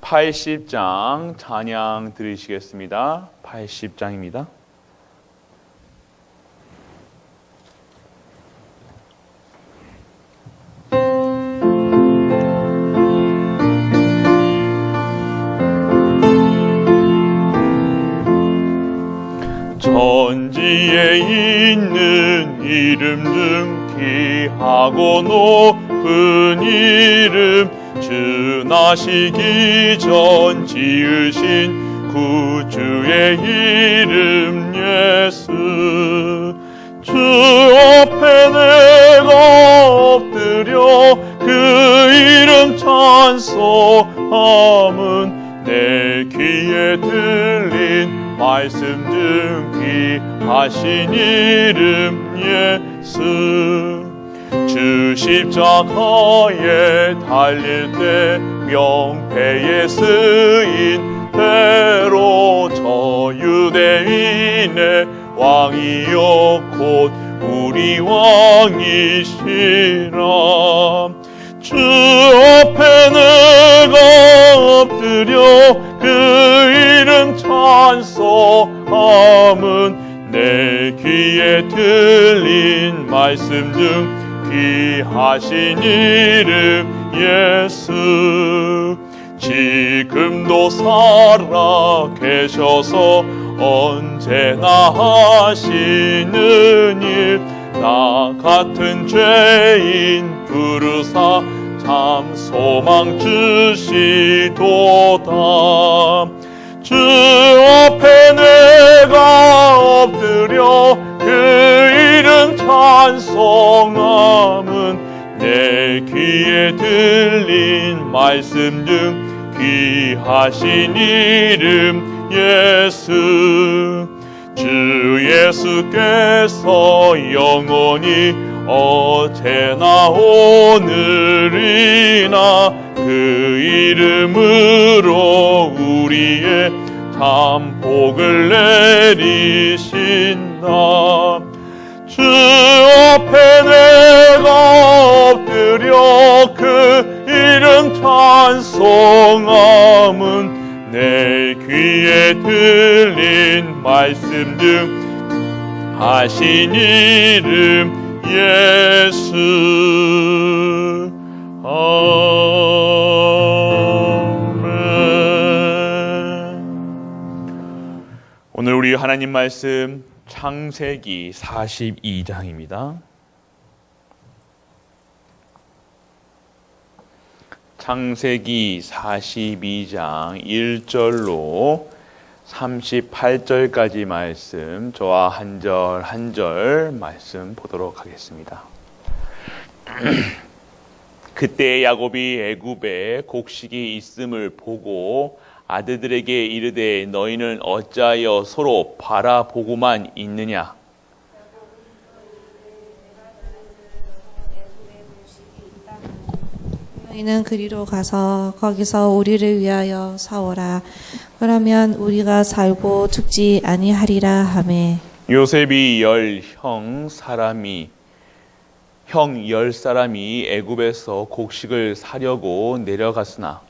80장 찬양 들으시겠습니다. 80장입니다. 천지에 있는 이름 중 귀하고 높은 이름 주 나시기 전 지으신 구주의 이름 예수. 주 앞에 내가 엎드려 그 이름 찬송함은 내 귀에 들린 말씀 중 귀하신 이름 예수 주 십자가에 달릴 때 명패에 쓰인 대로 저 유대인의 왕이여 곧 우리 왕이시라. 주 앞에 내가 엎드려 그 이름 찬송함은 내 귀에 들린 말씀 중 귀하신 이름 예수. 지금도 살아 계셔서 언제나 하시는 일. 나 같은 죄인 부르사 참 소망 주시도다. 주 앞에 내가 엎드려 그 이름 찬송함은 내 귀에 들린 말씀 중 귀하신 이름 예수. 주 예수께서 영원히 어제나 오늘이나 그 이름으로 우리의 참 복을 내리신다 주 앞에 내가 엎드려 그 이름 찬송함은 내 귀에 들린 말씀 중 하신 이름 예수. 아멘. 오늘 우리 하나님 말씀 창세기 42장입니다. 창세기 42장 1절로 38절까지 말씀 저와 한 절 한 절 말씀 보도록 하겠습니다. 그때 야곱이 애굽에 곡식이 있음을 보고 아들들에게 이르되 너희는 어찌하여 서로 바라보고만 있느냐 너희는 그리로 가서 거기서 우리를 위하여 사오라. 그러면 우리가 살고 죽지 아니하리라 하매 요셉이 열 형 사람이 형 열 사람이 애굽에서 곡식을 사려고 내려갔으나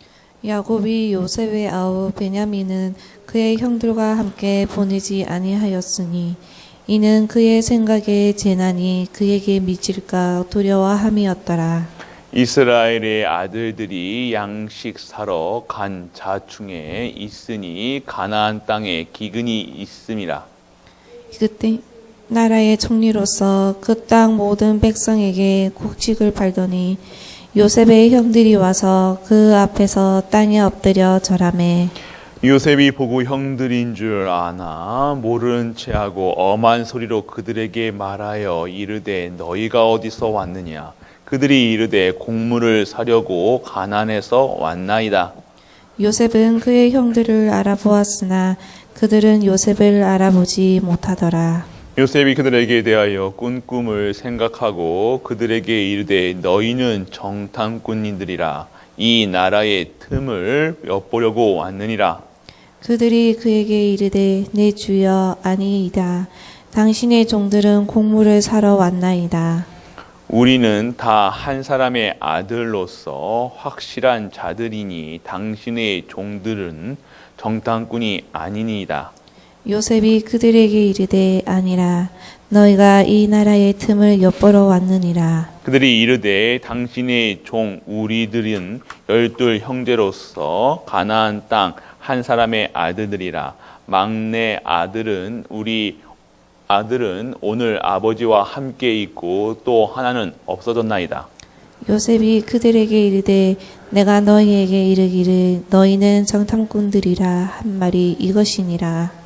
야곱이 요셉의 아우 베냐민은 그의 형들과 함께 보내지 아니하였으니 이는 그의 생각에 재난이 그에게 미칠까 두려워함이었더라. 이스라엘의 아들들이 양식 사러 간 자중에 있으니 가나안 땅에 기근이 있음이라 그때 나라의 총리로서 그 땅 모든 백성에게 곡식을 팔더니 요셉의 형들이 와서 그 앞에서 땅에 엎드려 절하매 요셉이 보고 형들인 줄 아나? 모른 체하고 엄한 소리로 그들에게 말하여 이르되 너희가 어디서 왔느냐? 그들이 이르되 곡물을 사려고 가난해서 왔나이다. 요셉은 그의 형들을 알아보았으나 그들은 요셉을 알아보지 못하더라. 요셉이 그들에게 대하여 꾼 꿈을 생각하고 그들에게 이르되 너희는 정탐꾼인들이라 이 나라의 틈을 엿보려고 왔느니라 그들이 그에게 이르되 내 주여 아니이다. 당신의 종들은 곡물을 사러 왔나이다. 우리는 다 한 사람의 아들로서 확실한 자들이니 당신의 종들은 정탐꾼이 아니니이다. 요셉이 그들에게 이르되 아니라 너희가 이 나라의 틈을 엿보러 왔느니라. 그들이 이르되 당신의 종 우리들은 열둘 형제로서 가나안 땅 한 사람의 아들들이라 막내 아들은 우리 아들은 오늘 아버지와 함께 있고 또 하나는 없어졌나이다. 요셉이 그들에게 이르되 내가 너희에게 이르기를 너희는 정탐꾼들이라 한 말이 이것이니라.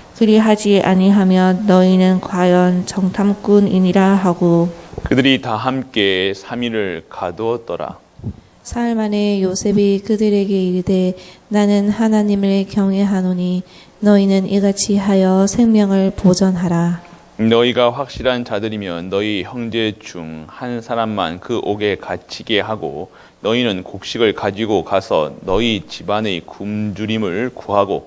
그리하지 아니하면 너희는 과연 정탐꾼이니라 하고 그들이 다 함께 3일을 가두었더라. 사흘 만에 요셉이 그들에게 이르되 나는 하나님을 경외하노니 너희는 이같이 하여 생명을 보전하라. 너희가 확실한 자들이면 너희 형제 중 한 사람만 그 옥에 갇히게 하고 너희는 곡식을 가지고 가서 너희 집안의 굶주림을 구하고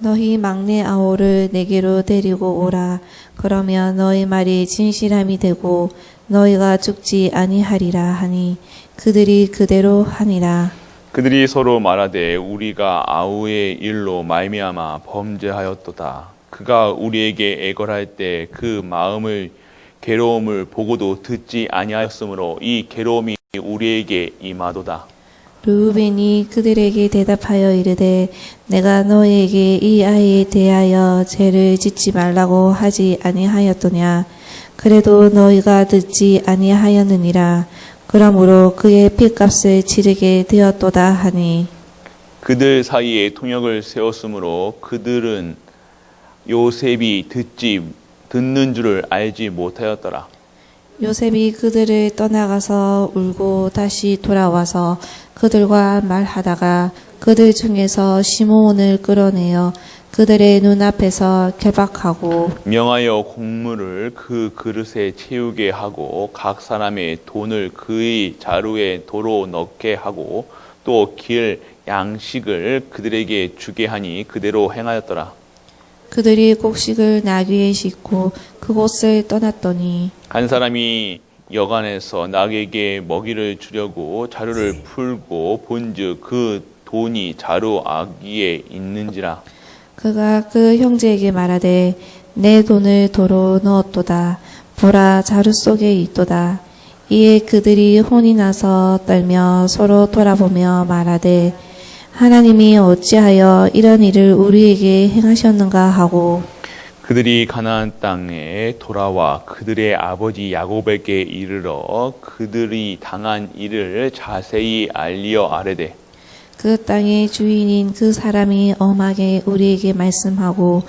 너희 막내 아오를 내게로 데리고 오라. 그러면 너희 말이 진실함이 되고 너희가 죽지 아니하리라 하니 그들이 그대로 하니라. 그들이 서로 말하되 우리가 아우의 일로 말미암아 범죄하였도다. 그가 우리에게 애걸할 때 그 마음을 괴로움을 보고도 듣지 아니하였으므로 이 괴로움이 우리에게 임하도다. 르우벤이 그들에게 대답하여 이르되 내가 너희에게 이 아이에 대하여 죄를 짓지 말라고 하지 아니하였더냐? 그래도 너희가 듣지 아니하였느니라. 그러므로 그의 핏값을 치르게 되었도다 하니. 그들 사이에 통역을 세웠으므로 그들은 요셉이 듣지 듣는 줄을 알지 못하였더라. 요셉이 그들을 떠나가서 울고 다시 돌아와서 그들과 말하다가 그들 중에서 시므온을 끌어내어 그들의 눈앞에서 결박하고 명하여 곡물을 그 그릇에 채우게 하고 각 사람의 돈을 그의 자루에 도로 넣게 하고 또 길 양식을 그들에게 주게 하니 그대로 행하였더라. 그들이 곡식을 나귀에 싣고 그곳을 떠났더니 한 사람이 여간에서 낙에게 먹이를 주려고 자루를 풀고 본즉 그 돈이 자루 아기에 있는지라. 그가 그 형제에게 말하되 내 돈을 도로 넣었도다. 보라 자루 속에 있도다. 이에 그들이 혼이 나서 떨며 서로 돌아보며 말하되 하나님이 어찌하여 이런 일을 우리에게 행하셨는가 하고 그들이 가나안 땅에 돌아와 그들의 아버지 야곱에게 이르러 그들이 당한 일을 자세히 알리어 아뢰되 그 땅의 주인인 그 사람이 엄하게 우리에게 말씀하고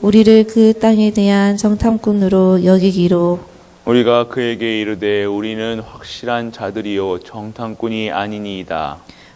우리를 그 땅에 대한 정탐꾼으로 여기기로 우리가 그에게 이르되 우리는 확실한 자들이요 정탐꾼이 아니니이다.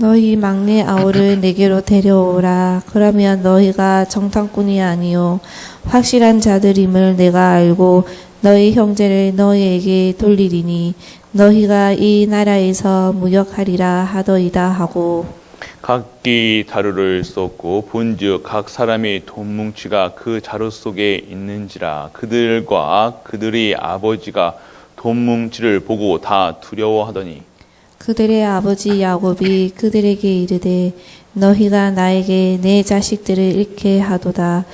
너희 막내 아우를 내게로 데려오라. 그러면 너희가 정탐꾼이 아니요 확실한 자들임을 내가 알고 너희 형제를 너희에게 돌리리니 너희가 이 나라에서 무역하리라 하더이다 하고 각기 자루를 쏟고 본즉 각 사람의 돈뭉치가 그 자루 속에 있는지라 그들과 그들의 아버지가 돈뭉치를 보고 다 두려워하더니 그들의 아버지 야곱이 그들에게 이르되 너희가 나에게 내 자식들을 잃게 하도다.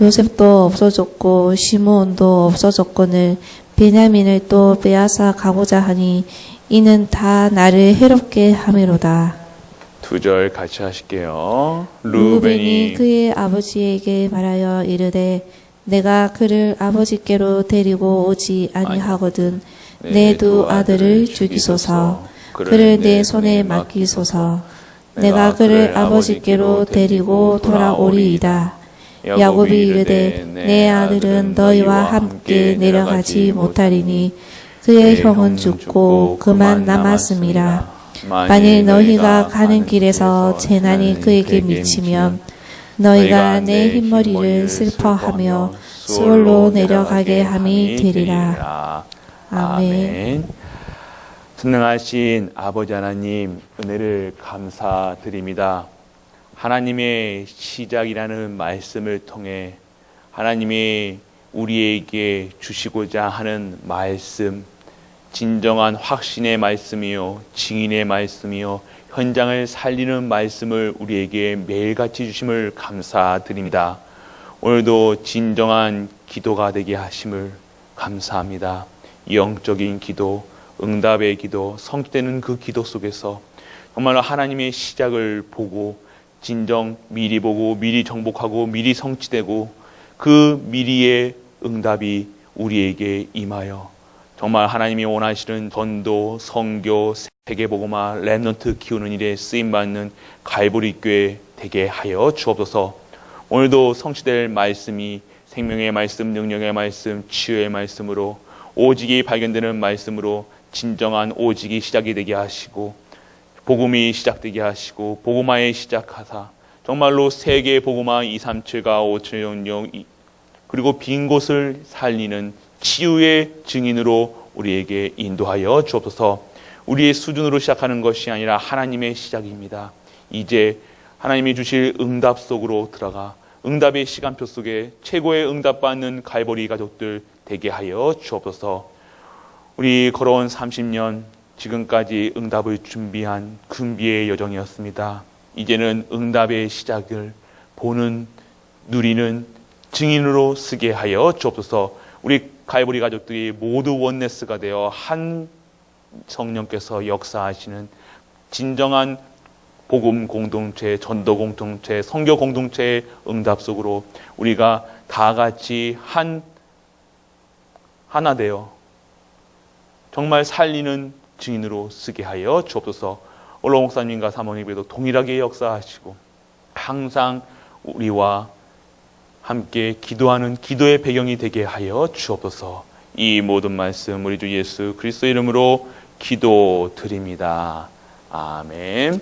요셉도 없어졌고 시므온도 없어졌거늘 베냐민을 또 빼앗아 가고자 하니 이는 다 나를 해롭게 함이로다. 두 절 같이 하실게요. 루벤이 그의 아버지에게 말하여 이르되 내가 그를 아버지께로 데리고 오지 아니하거든 내 두 아들을 죽이소서 그를 내 손에 맡기소서. 내가 그를 아버지께로 데리고 돌아오리이다. 야곱이 이르되 내 아들은 너희와 함께 내려가지 못하리니 그의 형은 죽고 그만 남았음이라 만일 너희가 가는 길에서 재난이 그에게 미치면 너희가 내 흰머리를 슬퍼하며 수월로 내려가게 함이 되리라. 아멘. 전능하신 아버지 하나님 은혜를 감사드립니다. 하나님의 시작이라는 말씀을 통해 하나님이 우리에게 주시고자 하는 말씀, 진정한 확신의 말씀이요, 증인의 말씀이요, 현장을 살리는 말씀을 우리에게 매일같이 주심을 감사드립니다. 오늘도 진정한 기도가 되게 하심을 감사합니다. 영적인 기도, 응답의 기도, 성취되는 그 기도 속에서 정말로 하나님의 시작을 보고 진정 미리 보고 미리 정복하고 미리 성취되고 그 미리의 응답이 우리에게 임하여 정말 하나님이 원하시는 전도, 성교, 세계복음화, 랩넌트 키우는 일에 쓰임받는 갈보리 교회 되게 하여 주옵소서. 오늘도 성취될 말씀이 생명의 말씀, 능력의 말씀, 치유의 말씀으로 오직이 발견되는 말씀으로 진정한 오직이 시작이 되게 하시고 복음이 시작되게 하시고 복음화에 시작하사 정말로 세계 복음화 237과 576 그리고 빈 곳을 살리는 치유의 증인으로 우리에게 인도하여 주옵소서. 우리의 수준으로 시작하는 것이 아니라 하나님의 시작입니다. 이제 하나님이 주실 응답 속으로 들어가 응답의 시간표 속에 최고의 응답받는 갈보리 가족들 되게 하여 주옵소서. 우리 걸어온 30년 지금까지 응답을 준비한 금비의 여정이었습니다. 이제는 응답의 시작을 보는 누리는 증인으로 쓰게 하여 주옵소서. 우리 갈보리 가족들이 모두 원네스가 되어 한 성령께서 역사하시는 진정한 복음 공동체, 전도 공동체, 성교 공동체의 응답 속으로 우리가 다 같이 한 하나 되어 정말 살리는 증인으로 쓰게 하여 주옵소서. 올로 목사님과 사모님에도 동일하게 역사하시고 항상 우리와 함께 기도하는 기도의 배경이 되게 하여 주옵소서. 이 모든 말씀 우리 주 예수 그리스도 이름으로 기도드립니다. 아멘.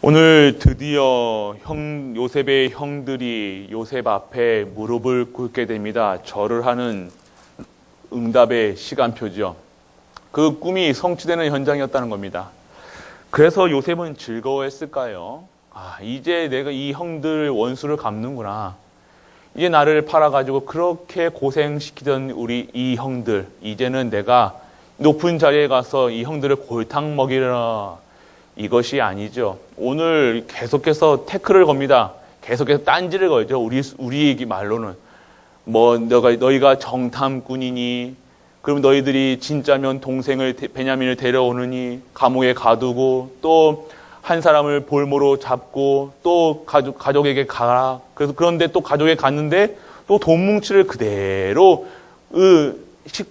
오늘 드디어 형 요셉의 형들이 요셉 앞에 무릎을 꿇게 됩니다. 절을 하는 응답의 시간표죠. 그 꿈이 성취되는 현장이었다는 겁니다. 그래서 요셉은 즐거워했을까요? 아, 이제 내가 이 형들 원수를 갚는구나. 이제 나를 팔아가지고 그렇게 고생시키던 우리 이 형들, 이제는 내가 높은 자리에 가서 이 형들을 골탕 먹이라. 이것이 아니죠. 오늘 계속해서 태클을 겁니다. 계속해서 딴지를 걸죠. 우리, 우리 말로는. 뭐, 너가, 너희가 정탐꾼이니, 그럼 너희들이 진짜면 동생을, 베냐민을 데려오느니, 감옥에 가두고, 또, 한 사람을 볼모로 잡고 또 가족, 가족에게 가라. 그래서 그런데 또 가족에 갔는데 또 돈 뭉치를 그대로 그, 식,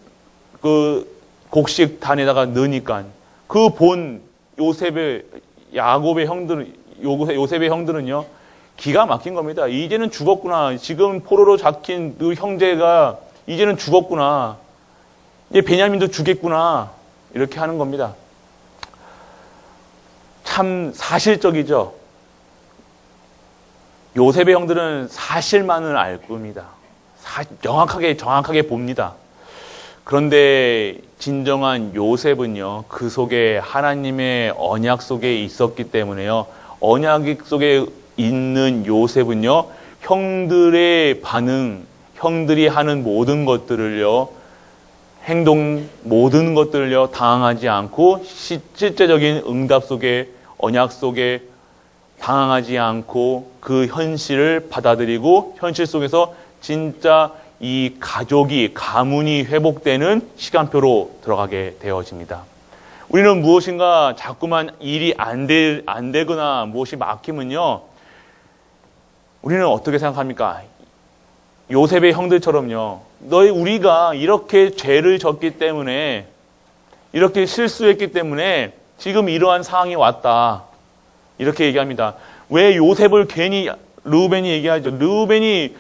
그 곡식 단에다가 넣으니까 그 본 요셉의 야곱의 형들은 요셉, 요셉의 형들은요 기가 막힌 겁니다. 이제는 죽었구나. 지금 포로로 잡힌 그 형제가 이제는 죽었구나. 이제 베냐민도 죽겠구나. 이렇게 하는 겁니다. 참 사실적이죠. 요셉의 형들은 사실만을 알 겁니다. 사- 명확하게 정확하게 봅니다. 그런데 진정한 요셉은요, 그 속에 하나님의 언약 속에 있었기 때문에요, 언약 속에 있는 요셉은요, 형들의 반응, 형들이 하는 모든 것들을요, 행동, 모든 것들을요, 당황하지 않고 시- 실제적인 응답 속에, 언약 속에 당황하지 않고 그 현실을 받아들이고 현실 속에서 진짜 이 가족이 가문이 회복되는 시간표로 들어가게 되어집니다. 우리는 무엇인가 자꾸만 일이 안, 되, 안 되거나 무엇이 막히면요. 우리는 어떻게 생각합니까? 요셉의 형들처럼요. 너희 우리가 이렇게 죄를 졌기 때문에 이렇게 실수했기 때문에 지금 이러한 상황이 왔다. 이렇게 얘기합니다. 왜 요셉을 괜히 르우벤이 얘기하죠. 르우벤이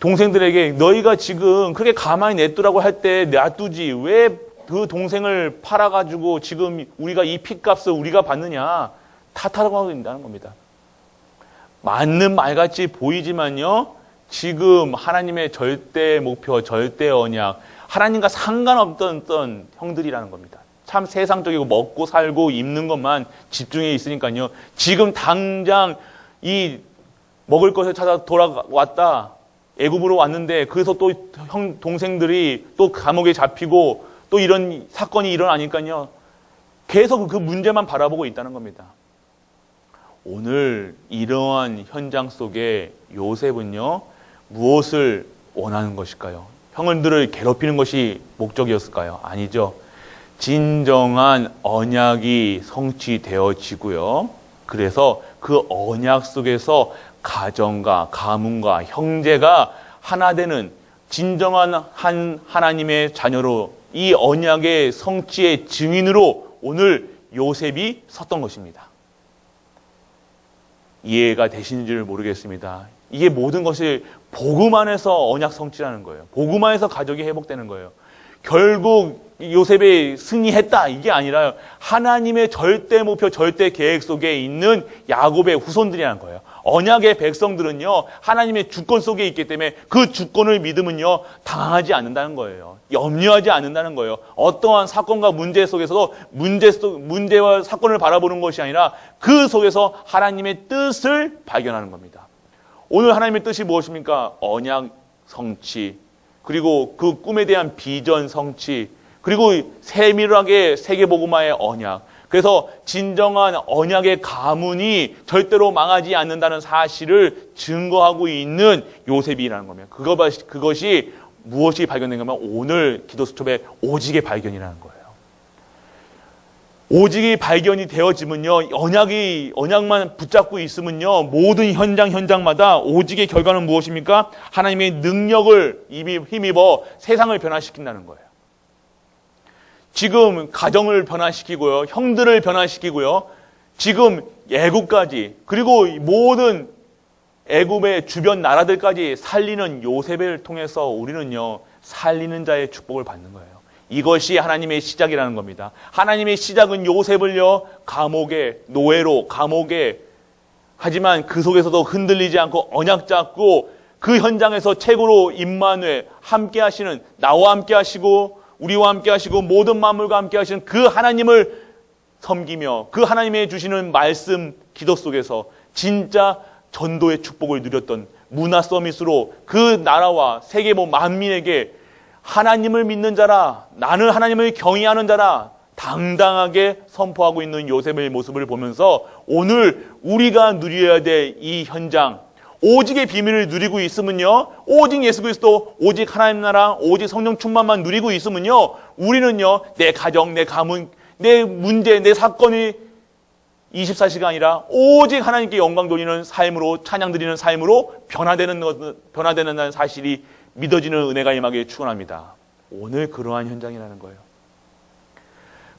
동생들에게 너희가 지금 그렇게 가만히 냅두라고 할 때 놔두지 왜 그 동생을 팔아가지고 지금 우리가 이 핏값을 우리가 받느냐 탓하라고 하고 있다는 겁니다. 맞는 말같이 보이지만요. 지금 하나님의 절대 목표, 절대 언약, 하나님과 상관없던 형들이라는 겁니다. 참 세상적이고 먹고 살고 입는 것만 집중해 있으니까요. 지금 당장 이 먹을 것을 찾아 돌아왔다. 애굽으로 왔는데 그래서 또 형 동생들이 또 감옥에 잡히고 또 이런 사건이 일어나니까요. 계속 그 문제만 바라보고 있다는 겁니다. 오늘 이러한 현장 속에 요셉은요, 무엇을 원하는 것일까요? 형들을 괴롭히는 것이 목적이었을까요? 아니죠. 진정한 언약이 성취되어지고요. 그래서 그 언약 속에서 가정과 가문과 형제가 하나 되는 진정한 한 하나님의 자녀로 이 언약의 성취의 증인으로 오늘 요셉이 섰던 것입니다. 이해가 되시는지를 모르겠습니다. 이게 모든 것이 복음 안에서 언약 성취라는 거예요. 복음 안에서 가족이 회복되는 거예요. 결국 요셉이 승리했다 이게 아니라요. 하나님의 절대 목표, 절대 계획 속에 있는 야곱의 후손들이라는 거예요. 언약의 백성들은요, 하나님의 주권 속에 있기 때문에 그 주권을 믿으면요, 당황하지 않는다는 거예요. 염려하지 않는다는 거예요. 어떠한 사건과 문제 속에서도 문제 속, 문제와 사건을 바라보는 것이 아니라 그 속에서 하나님의 뜻을 발견하는 겁니다. 오늘 하나님의 뜻이 무엇입니까? 언약 성취, 그리고 그 꿈에 대한 비전 성취, 그리고 세밀하게 세계복음화의 언약. 그래서 진정한 언약의 가문이 절대로 망하지 않는다는 사실을 증거하고 있는 요셉이라는 겁니다. 그것이 무엇이 발견된가 하면 오늘 기도 수첩의 오직의 발견이라는 거예요. 오직이 발견이 되어지면요, 언약이, 언약만 붙잡고 있으면요, 모든 현장, 현장마다 오직의 결과는 무엇입니까? 하나님의 능력을 힘입어 세상을 변화시킨다는 거예요. 지금 가정을 변화시키고요, 형들을 변화시키고요, 지금 애국까지, 그리고 모든 애굽의 주변 나라들까지 살리는 요셉을 통해서 우리는요, 살리는 자의 축복을 받는 거예요. 이것이 하나님의 시작이라는 겁니다. 하나님의 시작은 요셉을요, 감옥에, 노예로, 감옥에, 하지만 그 속에서도 흔들리지 않고 언약 잡고 그 현장에서 최고로 임만회 함께 하시는, 나와 함께 하시고, 우리와 함께 하시고, 모든 만물과 함께 하시는 그 하나님을 섬기며 그 하나님의 주시는 말씀 기도 속에서 진짜 전도의 축복을 누렸던 문화 서밋으로 그 나라와 세계 모 만민에게 하나님을 믿는 자라, 나는 하나님을 경외하는 자라, 당당하게 선포하고 있는 요셉의 모습을 보면서 오늘 우리가 누려야 될 이 현장, 오직의 비밀을 누리고 있으면요, 오직 예수 그리스도, 오직 하나님 나라, 오직 성령 충만만 누리고 있으면요, 우리는요, 내 가정, 내 가문, 내 문제, 내 사건이 24시가 아니라 오직 하나님께 영광 돌리는 삶으로 찬양 드리는 삶으로 변화되는 것, 변화되는 사실이 믿어지는 은혜가 임하게 축원합니다. 오늘 그러한 현장이라는 거예요.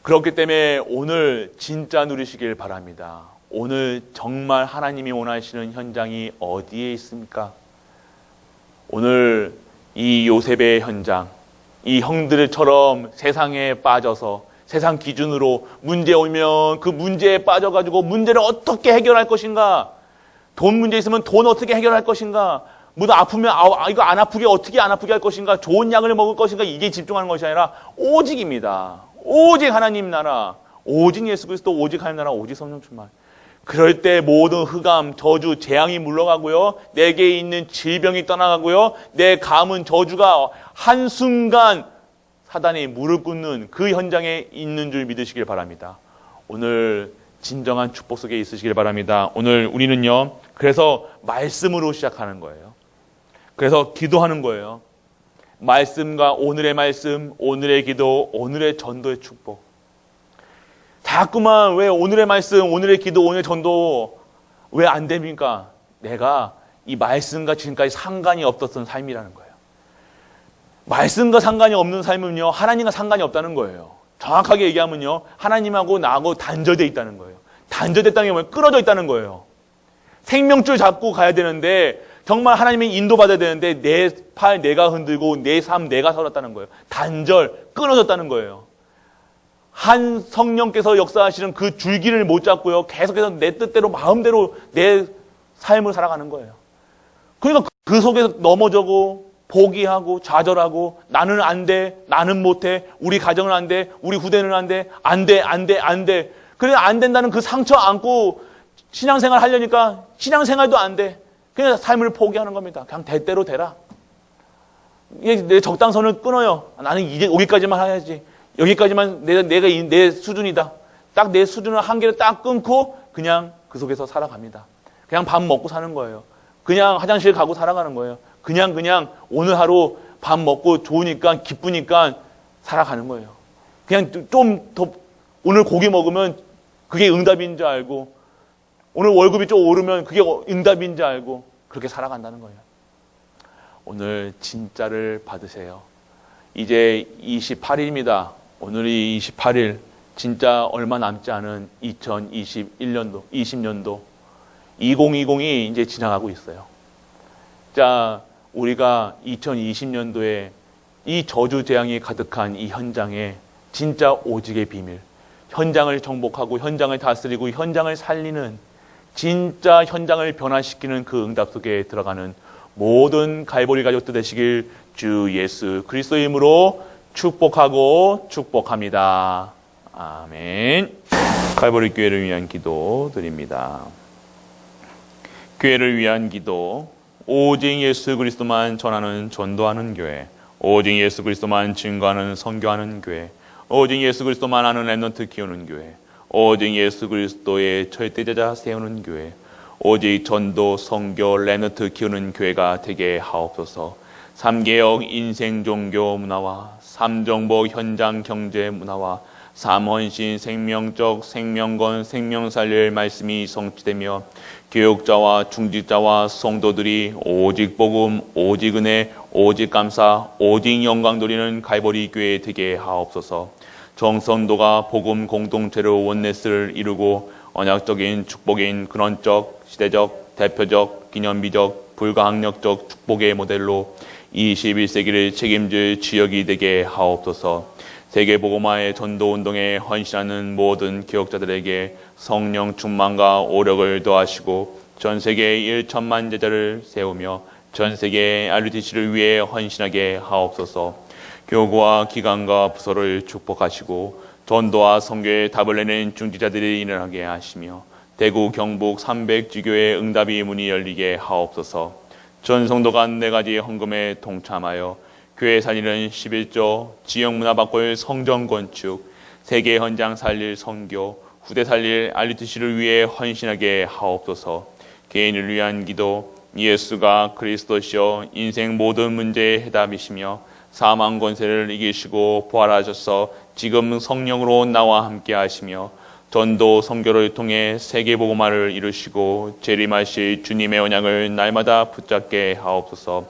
그렇기 때문에 오늘 진짜 누리시길 바랍니다. 오늘 정말 하나님이 원하시는 현장이 어디에 있습니까? 오늘 이 요셉의 현장, 이 형들처럼 세상에 빠져서 세상 기준으로 문제 오면 그 문제에 빠져가지고 문제를 어떻게 해결할 것인가? 돈 문제 있으면 돈 어떻게 해결할 것인가? 무슨 아프면 아, 이거 안 아프게 어떻게 안 아프게 할 것인가? 좋은 약을 먹을 것인가? 이게 집중하는 것이 아니라 오직입니다. 오직 하나님 나라, 오직 예수 그리스도, 오직 하나님 나라, 오직 성령 충만. 그럴 때 모든 흑암, 저주, 재앙이 물러가고요. 내게 있는 질병이 떠나가고요. 내 감은 저주가 한순간 사단이 무릎 꿇는 그 현장에 있는 줄 믿으시길 바랍니다. 오늘 진정한 축복 속에 있으시길 바랍니다. 오늘 우리는요, 그래서 말씀으로 시작하는 거예요. 그래서 기도하는 거예요. 말씀과 오늘의 말씀, 오늘의 기도, 오늘의 전도의 축복. 자꾸만 왜 오늘의 말씀, 오늘의 기도, 오늘의 전도 왜 안 됩니까? 내가 이 말씀과 지금까지 상관이 없었던 삶이라는 거예요. 말씀과 상관이 없는 삶은요, 하나님과 상관이 없다는 거예요. 정확하게 얘기하면요, 하나님하고 나하고 단절되어 있다는 거예요. 단절됐다는 게 뭐예요? 끊어져 있다는 거예요. 생명줄 잡고 가야 되는데, 정말 하나님의 인도받아야 되는데, 내 팔 내가 흔들고, 내 삶 내가 살았다는 거예요. 단절, 끊어졌다는 거예요. 한 성령께서 역사하시는 그 줄기를 못 잡고요. 계속해서 내 뜻대로 마음대로 내 삶을 살아가는 거예요. 그러니까 그 속에서 넘어져고 포기하고 좌절하고 나는 안 돼, 나는 못 해, 우리 가정은 안 돼, 우리 후대는 안 돼, 안 돼, 안 돼, 안 돼. 그래 안 된다는 그 상처 안고 신앙생활 하려니까 신앙생활도 안 돼. 그냥 삶을 포기하는 겁니다. 그냥 대대로 되라. 내 적당선을 끊어요. 나는 이제 여기까지만 해야지. 여기까지만 내, 내가 이- 내 수준이다. 딱 내 수준을 한계를 딱 끊고 그냥 그 속에서 살아갑니다. 그냥 밥 먹고 사는 거예요. 그냥 화장실 가고 살아가는 거예요. 그냥 그냥 오늘 하루 밥 먹고 좋으니까 기쁘니까 살아가는 거예요. 그냥 좀 더 오늘 고기 먹으면 그게 응답인 줄 알고 오늘 월급이 좀 오르면 그게 응답인 줄 알고 그렇게 살아간다는 거예요. 오늘 진짜를 받으세요. 이제 28일입니다. 오늘이 28일. 진짜 얼마 남지 않은 2021년도, 20년도, 2020이 이제 지나가고 있어요. 자, 우리가 2020년도에 이 저주 재앙이 가득한 이 현장에 진짜 오직의 비밀, 현장을 정복하고 현장을 다스리고 현장을 살리는 진짜 현장을 변화시키는 그 응답 속에 들어가는 모든 갈보리 가족들 되시길 주 예수 그리스도의 이름으로 축복하고 축복합니다. 아멘. 갈보리 교회를 위한 기도 드립니다. 교회를 위한 기도, 오직 예수 그리스도만 전하는 전도하는 교회, 오직 예수 그리스도만 증거하는 선교하는 교회, 오직 예수 그리스도만 아는 랩런트 키우는 교회, 오직 예수 그리스도의 절대제자 세우는 교회, 오직 전도, 선교, 랩런트 키우는 교회가 되게 하옵소서. 삼개역 인생 종교 문화와 삼정보 현장 경제 문화와 삼원신 생명적 생명건 생명살릴 말씀이 성취되며 교육자와 중직자와 성도들이 오직 복음, 오직 은혜, 오직 감사, 오직 영광 돌리는 갈보리 교회 되게 하옵소서. 정선도가 복음 공동체로 원네스를 이루고 언약적인 축복인 근원적, 시대적, 대표적, 기념비적, 불가항력적 축복의 모델로 21세기를 책임질 지역이 되게 하옵소서. 세계 보고마의 전도 운동에 헌신하는 모든 기억자들에게 성령 충만과 오력을 더하시고 전 세계 1천만 제자를 세우며 전 세계 RUTC를 위해 헌신하게 하옵소서. 교구와 기관과 부서를 축복하시고 전도와 성교에 답을 내는 중지자들이 일어나게 하시며 대구 경북 300지교의 응답이 문이 열리게 하옵소서. 전 성도가 네 가지 헌금에 동참하여 교회 살리는 11조, 지역 문화 바꿀 성전 건축, 세계 현장 살릴 성교, 후대 살릴 RUTC를 위해 헌신하게 하옵소서. 개인을 위한 기도, 예수가 그리스도시여 인생 모든 문제의 해답이시며 사망 권세를 이기시고 부활하셔서 지금 성령으로 나와 함께 하시며 전도 성교를 통해 세계 복음화를 이루시고 재림하실 주님의 언약을 날마다 붙잡게 하옵소서.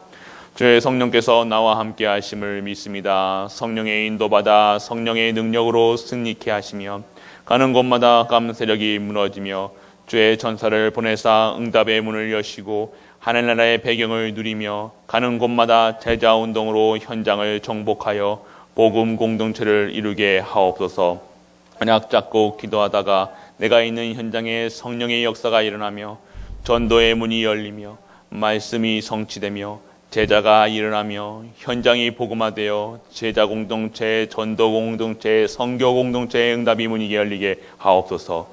주의 성령께서 나와 함께 하심을 믿습니다. 성령의 인도받아 성령의 능력으로 승리케 하시며 가는 곳마다 감 세력이 무너지며 주의 전사를 보내사 응답의 문을 여시고 하늘나라의 배경을 누리며 가는 곳마다 제자 운동으로 현장을 정복하여 복음 공동체를 이루게 하옵소서. 만약 잡고 기도하다가 내가 있는 현장에 성령의 역사가 일어나며 전도의 문이 열리며 말씀이 성취되며 제자가 일어나며 현장이 복음화되어 제자 공동체, 전도 공동체, 성교 공동체의 응답이 문이 열리게 하옵소서.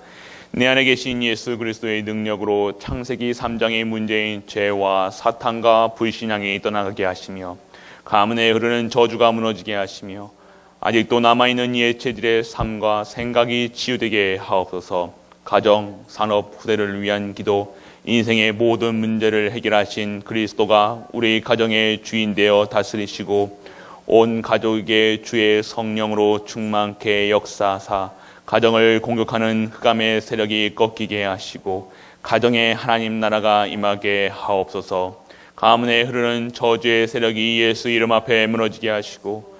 내 안에 계신 예수 그리스도의 능력으로 창세기 3장의 문제인 죄와 사탄과 불신앙이 떠나가게 하시며 가문에 흐르는 저주가 무너지게 하시며 아직도 남아있는 예체들의 삶과 생각이 치유되게 하옵소서. 가정, 산업, 후대를 위한 기도, 인생의 모든 문제를 해결하신 그리스도가 우리 가정의 주인 되어 다스리시고 온 가족에게 주의 성령으로 충만케 역사사 가정을 공격하는 흑암의 세력이 꺾이게 하시고 가정에 하나님 나라가 임하게 하옵소서. 가문에 흐르는 저주의 세력이 예수 이름 앞에 무너지게 하시고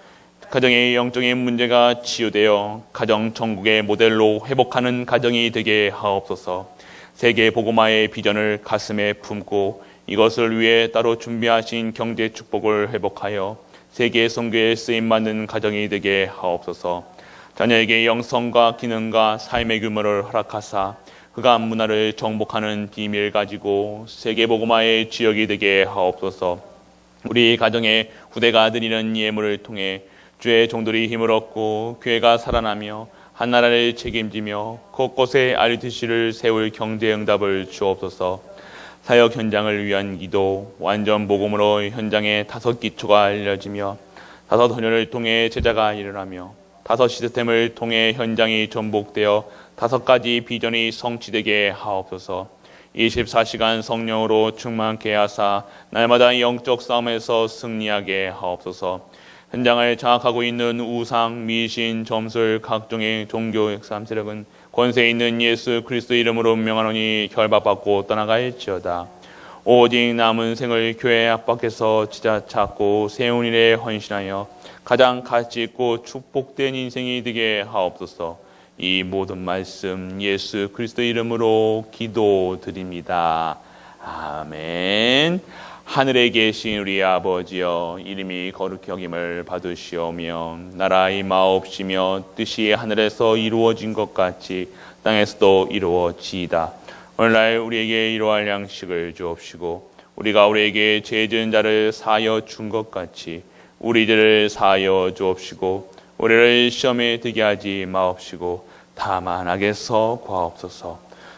가정의 영적인 문제가 치유되어 가정 천국의 모델로 회복하는 가정이 되게 하옵소서. 세계 복음화의 비전을 가슴에 품고 이것을 위해 따로 준비하신 경제 축복을 회복하여 세계 선교에 쓰임 받는 가정이 되게 하옵소서. 자녀에게 영성과 기능과 삶의 규모를 허락하사 흑암 문화를 정복하는 비밀 가지고 세계 복음화의 지역이 되게 하옵소서. 우리 가정의 후대가 드리는 예물을 통해 주의 종들이 힘을 얻고 교회가 살아나며 한 나라를 책임지며 곳곳에 RUTC를 세울 경제 응답을 주옵소서. 사역 현장을 위한 기도, 완전 복음으로 현장에 다섯 기초가 알려지며 다섯 헌혈을 통해 제자가 일어나며 다섯 시스템을 통해 현장이 전복되어 다섯 가지 비전이 성취되게 하옵소서. 24시간 성령으로 충만케 하사 날마다 영적 싸움에서 승리하게 하옵소서. 현장을 장악하고 있는 우상, 미신, 점술, 각종의 종교 역삼 세력은 권세 있는 예수 그리스도 이름으로 명하노니 결박받고 떠나갈지어다. 오직 남은 생을 교회 앞밖에서 지자 찾고 세운 일에 헌신하여 가장 가치 있고 축복된 인생이 되게 하옵소서. 이 모든 말씀 예수 그리스도 이름으로 기도드립니다. 아멘. 하늘에 계신 우리 아버지여 이름이 거룩히 여김을 받으시오며 나라의 마옵시며 뜻이 하늘에서 이루어진 것 같이 땅에서도 이루어지이다. 오늘날 우리에게 이러할 양식을 주옵시고 우리가 우리에게 죄진 자를 사여 준 것 같이 우리 죄를 사여 주옵시고 우리를 시험에 들게 하지 마옵시고 다만 악에서 구하옵소서.